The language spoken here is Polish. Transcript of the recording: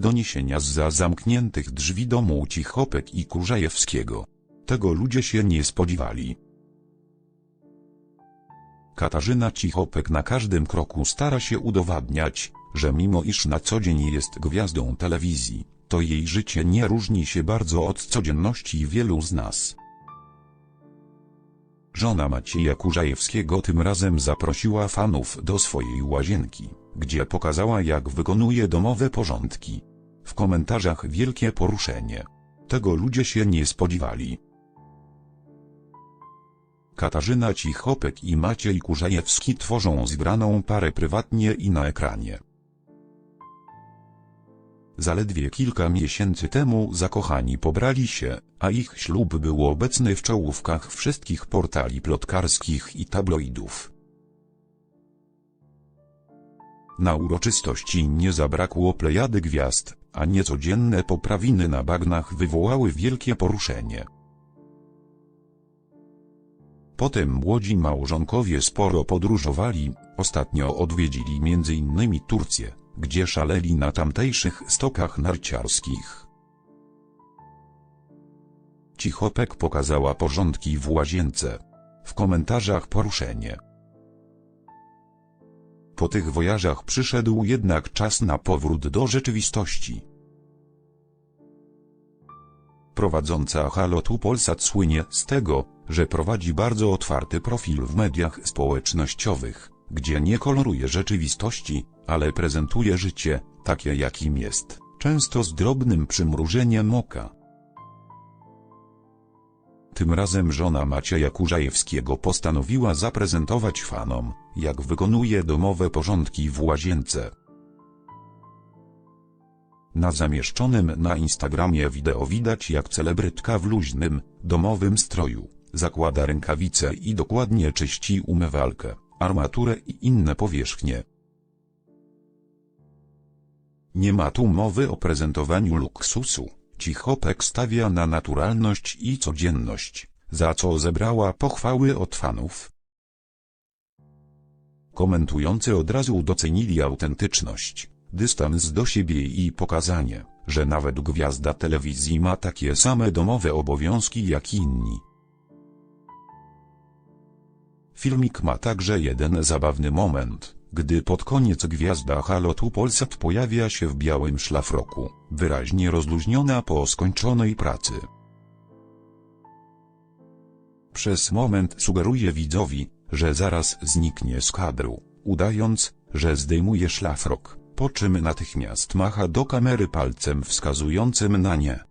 Doniesienia za zamkniętych drzwi domu Cichopek i Kurzajewskiego. Tego ludzie się nie spodziewali. Katarzyna Cichopek na każdym kroku stara się udowadniać, że mimo iż na co dzień jest gwiazdą telewizji, to jej życie nie różni się bardzo od codzienności wielu z nas. Żona Macieja Kurzajewskiego tym razem zaprosiła fanów do swojej łazienki, gdzie pokazała jak wykonuje domowe porządki. W komentarzach wielkie poruszenie. Tego ludzie się nie spodziewali. Katarzyna Cichopek i Maciej Kurzajewski tworzą zgraną parę prywatnie i na ekranie. Zaledwie kilka miesięcy temu zakochani pobrali się, a ich ślub był obecny w czołówkach wszystkich portali plotkarskich i tabloidów. Na uroczystości nie zabrakło plejady gwiazd, a niecodzienne poprawiny na bagnach wywołały wielkie poruszenie. Potem młodzi małżonkowie sporo podróżowali, ostatnio odwiedzili m.in. Turcję, gdzie szaleli na tamtejszych stokach narciarskich. Cichopek pokazała porządki w łazience. W komentarzach poruszenie. Po tych wojażach przyszedł jednak czas na powrót do rzeczywistości. Prowadząca Halo tu Polsat słynie z tego, że prowadzi bardzo otwarty profil w mediach społecznościowych, gdzie nie koloruje rzeczywistości, ale prezentuje życie, takie jakim jest, często z drobnym przymrużeniem oka. Tym razem żona Macieja Kurzajewskiego postanowiła zaprezentować fanom, jak wykonuje domowe porządki w łazience. Na zamieszczonym na Instagramie wideo widać jak celebrytka w luźnym, domowym stroju, zakłada rękawice i dokładnie czyści umywalkę, armaturę i inne powierzchnie. Nie ma tu mowy o prezentowaniu luksusu. Cichopek stawia na naturalność i codzienność, za co zebrała pochwały od fanów. Komentujący od razu docenili autentyczność, dystans do siebie i pokazanie, że nawet gwiazda telewizji ma takie same domowe obowiązki jak inni. Filmik ma także jeden zabawny moment, gdy pod koniec gwiazda Halo tu Polsat pojawia się w białym szlafroku, wyraźnie rozluźniona po skończonej pracy. Przez moment sugeruje widzowi, że zaraz zniknie z kadru, udając, że zdejmuje szlafrok, po czym natychmiast macha do kamery palcem wskazującym na nie.